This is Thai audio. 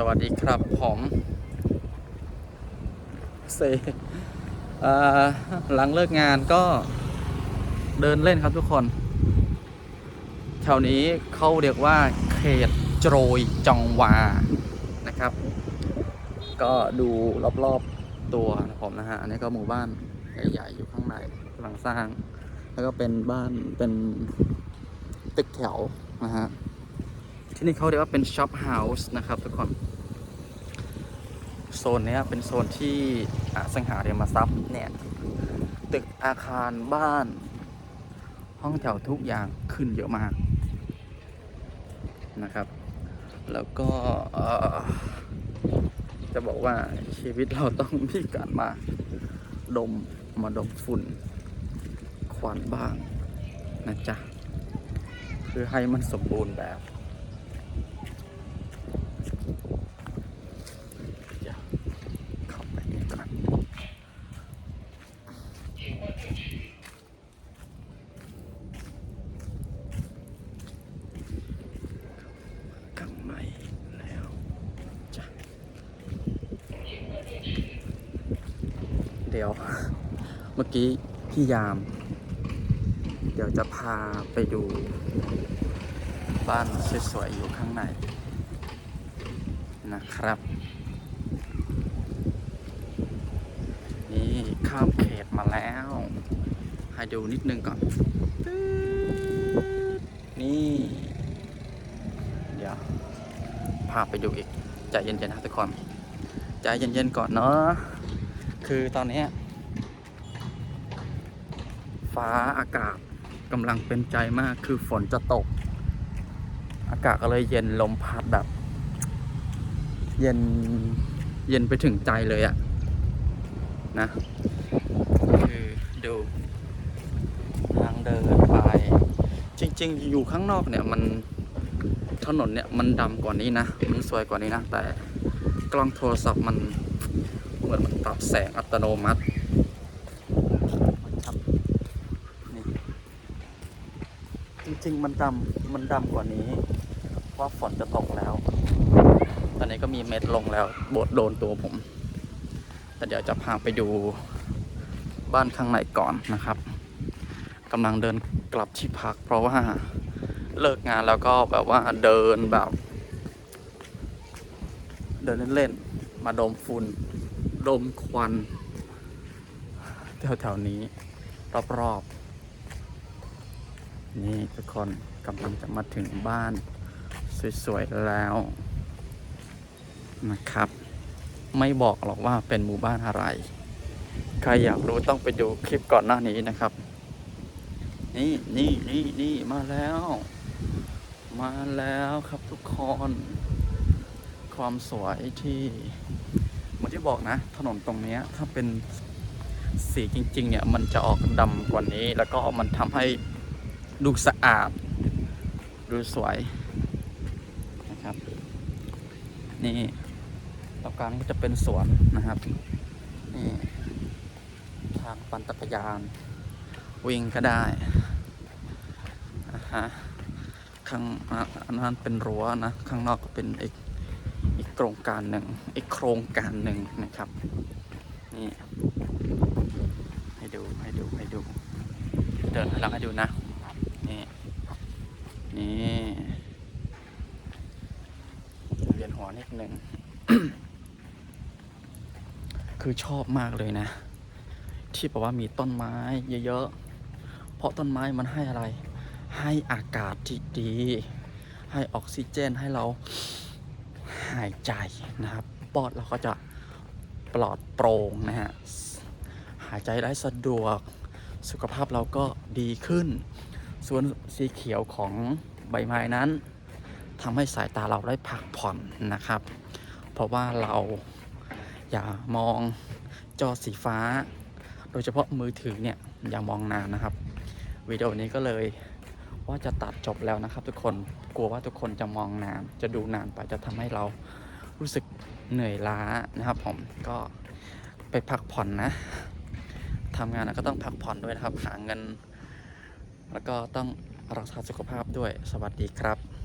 สวัสดีครับผมเซ่หลังเลิกงานก็เดินเล่นครับทุกคน แถวนี้เขาเรียกว่าเขตโจรยจองวานะครับ ก็ดูรอบๆตัวผมนะฮะ อันนี้ก็หมู่บ้านใหญ่ๆอยู่ข้างในกำลังสร้าง แล้วก็เป็นบ้านเป็นตึกแถวนะฮะ ที่นี่เขาเรียกว่าเป็นช็อปเฮาส์นะครับทุกคน โซนนี้เป็นโซนที่อสังหาริมทรัพย์เนี่ยตึกอาคารบ้าน ห้องแถวทุกอย่างขึ้นเยอะมากนะครับ แล้วก็จะบอกว่าชีวิตเราต้องมีการมาดมมาดมฝุ่น ควันบ้างนะจ๊ะ เพื่อให้มันสมบูรณ์แบบ เดี๋ยวเข้าไปนี่ก่อนข้างในแล้วจ้ะเดี๋ยว เมื่อกี้พี่ยาม เดี๋ยวจะพาไปดู บ้านสวยๆอยู่ข้างในนะครับ นี่ข้ามเขตมาแล้ว ให้ดูนิดนึงก่อน นี่ เดี๋ยว พาไปดูอีก ใจเย็นๆนะทุกคน ใจเย็นๆก่อนเนาะ คือตอนนี้ ฟ้าอากาศกำลังเป็นใจมากคือฝนจะตก อากาศก็เลยเย็นลมพัดแบบ เย็นเย็นไปถึงใจเลยอะนะคือดูทางเดินไป จริง ๆ อยู่ข้างนอกเนี่ยมันถนนเนี่ยมันดำกว่านี้นะ มันสวยกว่านี้นะ แต่กล้องโทรศัพท์มัน เหมือนมันปรับแสงอัตโนมัติครับนี่จริงๆ มันดำมันดำกว่านี้เพราะฝนจะตกแล้ว ตอนนี้ก็มีเม็ดลงแล้วโบดโดนตัวผม แต่เดี๋ยวจะพาไปดูบ้านข้างในก่อนนะครับกำลังเดินกลับที่พัก เพราะว่าเลิกงานแล้วก็แบบว่าเดินแบบ เดินเล่นๆ มาดมฝุ่น ดมควันแถวๆนี้ รอบๆ นี่ทุกคนกำลังจะมาถึงบ้าน สวยๆ แล้วนะครับ ไม่บอกหรอกว่าเป็นหมู่บ้านอะไร ใครอยากรู้ต้องไปดูคลิปก่อนหน้านี้นะครับ นี่นี่นี่นี่มาแล้ว มาแล้วครับทุกคน ความสวยที่เหมือนที่ บอกนะ ถนนตรงนี้ถ้าเป็นสีจริง ๆ เนี่ย มันจะออกดำกว่านี้ แล้วก็มันทำให้ดูสะอาด ดูสวยนะครับ นี่ต่อกลางก็จะเป็นสวนนะครับ นี่ทางปั่นจักรยาน วิ่งก็ได้อ่าฮะข้างอันนั้นเป็นรั้วนะ ข้างนอกก็เป็นอีก โครงการหนึ่งอีกโครงการหนึ่งนะครับ นี่ให้ดูให้ดูให้ดู เดินให้หลังให้ดูนะ นี่ นี่เวียนหัวนิดหนึ่ง คือชอบมากเลยนะ ที่บอกว่ามีต้นไม้เยอะๆ เพราะต้นไม้มันให้อะไร ให้อากาศที่ดี ให้ออกซิเจนให้เรา หายใจนะครับ ปอดเราก็จะปลอดโปร่งนะฮะ หายใจได้สะดวก สุขภาพเราก็ดีขึ้น ส่วนสีเขียวของใบไม้นั้นทำให้สายตาเราได้พักผ่อนนะครับ เพราะว่าเราอย่ามองจอสีฟ้า โดยเฉพาะมือถือเนี่ยอย่ามองนานนะครับ วิดีโอนี้ก็เลยว่าจะตัดจบแล้วนะครับทุกคน กลัวว่าทุกคนจะมองนาน จะดูนานไปจะทำให้เรารู้สึกเหนื่อยล้านะครับผมก็ไปพักผ่อนนะทำงานนะก็ต้องพักผ่อนด้วยนะครับหาเงิน แล้วก็ต้องรักษาสุขภาพด้วยสวัสดีครับ